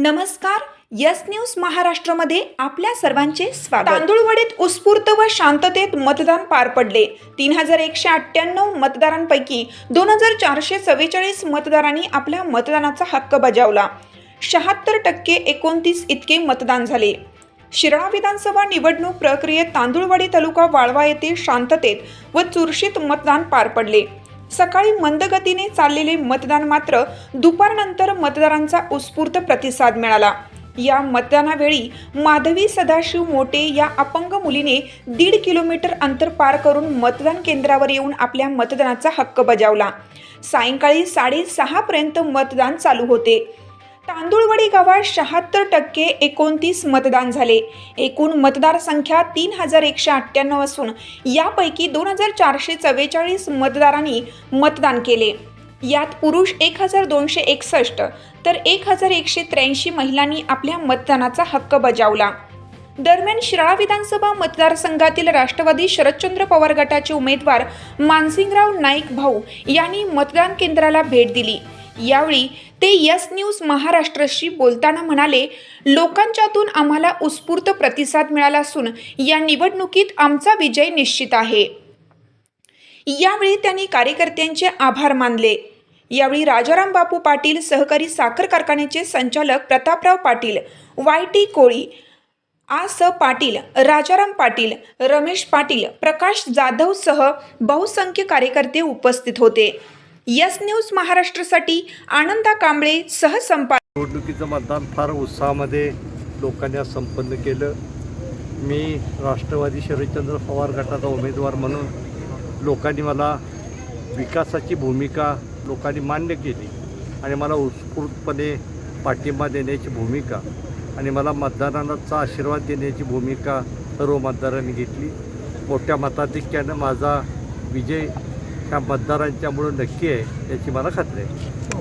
नमस्कार yes news महाराष्ट्रामध्ये आपल्या सर्वांचे स्वागत. तांदूळवाडीत उत्स्फूर्त व शांततेत मतदान पार पडले. तीन हजार एकशे अठ्ठ्याण्णव मतदारांपैकी दोन हजार चारशे चव्वेचाळीस मतदारांनी आपल्या मतदानाचा हक्क बजावला. शहात्तर टक्के एकोणतीस इतके मतदान झाले. शिराळा विधानसभा निवडणूक प्रक्रियेत तांदूळवाडी तालुका वाळवा येथे शांततेत व चुरशीत मतदान पार पडले. सकाळी मंदगतीने चाललेले मतदान मात्र दुपारनंतर मतदारांचा उत्स्फूर्त प्रतिसाद मिळाला. या मतदानावेळी माधवी सदाशिव मोटे या अपंग मुलीने दीड किलोमीटर अंतर पार करून मतदान केंद्रावर येऊन आपल्या मतदानाचा हक्क बजावला. सायंकाळी साडेसहापर्यंत मतदान चालू होते. तांदूळवडी गावात शहात्तर टक्के एकोणतीस मतदान झाले. एकूण मतदार संख्या तीन हजार एकशे अठ्ठ्याण्णव असून यापैकी दोन हजार चारशे चव्वेचाळीस मतदारांनी मतदान केले. यात पुरुष एक हजार दोनशे एकसष्ट तर एक हजार एकशे त्र्याऐंशी महिलांनी आपल्या मतदानाचा हक्क बजावला. दरम्यान शिराळा विधानसभा मतदारसंघातील राष्ट्रवादी शरदचंद्र पवार गटाचे उमेदवार मानसिंगराव नाईक भाऊ यांनी मतदान केंद्राला भेट दिली. यावेळी ते यस न्यूज महाराष्ट्रशी बोलताना म्हणाले लोकांच्यातून आम्हाला उत्स्फूर्त प्रतिसाद मिळाला असून या निवडणुकीत आमचा विजय निश्चित आहे. यावेळी त्यांनी कार्यकर्त्यांचे आभार मानले. यावेळी राजाराम बापू पाटील सहकारी साखर कारखान्याचे संचालक प्रतापराव पाटील वाय टी कोळी आ स पाटील राजाराम पाटील रमेश पाटील प्रकाश जाधव सह बहुसंख्य कार्यकर्ते उपस्थित होते. यस न्यूज महाराष्ट्रासाठी आनंदा कांबळे सहसंपादक निवडणुकीचं मतदान फार उत्साहामध्ये लोकांनी संपन्न केलं. मी राष्ट्रवादी शरदचंद्र पवार गटाचा उमेदवार म्हणून लोकांनी मला विकासाची भूमिका लोकांनी मान्य केली आणि मला उत्स्फूर्तपणे पाठिंबा देण्याची भूमिका आणि मला मतदारांचा आशीर्वाद देण्याची भूमिका सर्व मतदारांनी घेतली. मोठ्या मताधिक्यानं माझा विजय ह्या मतदारांच्यामुळं नक्की आहे याची मला खात्री आहे.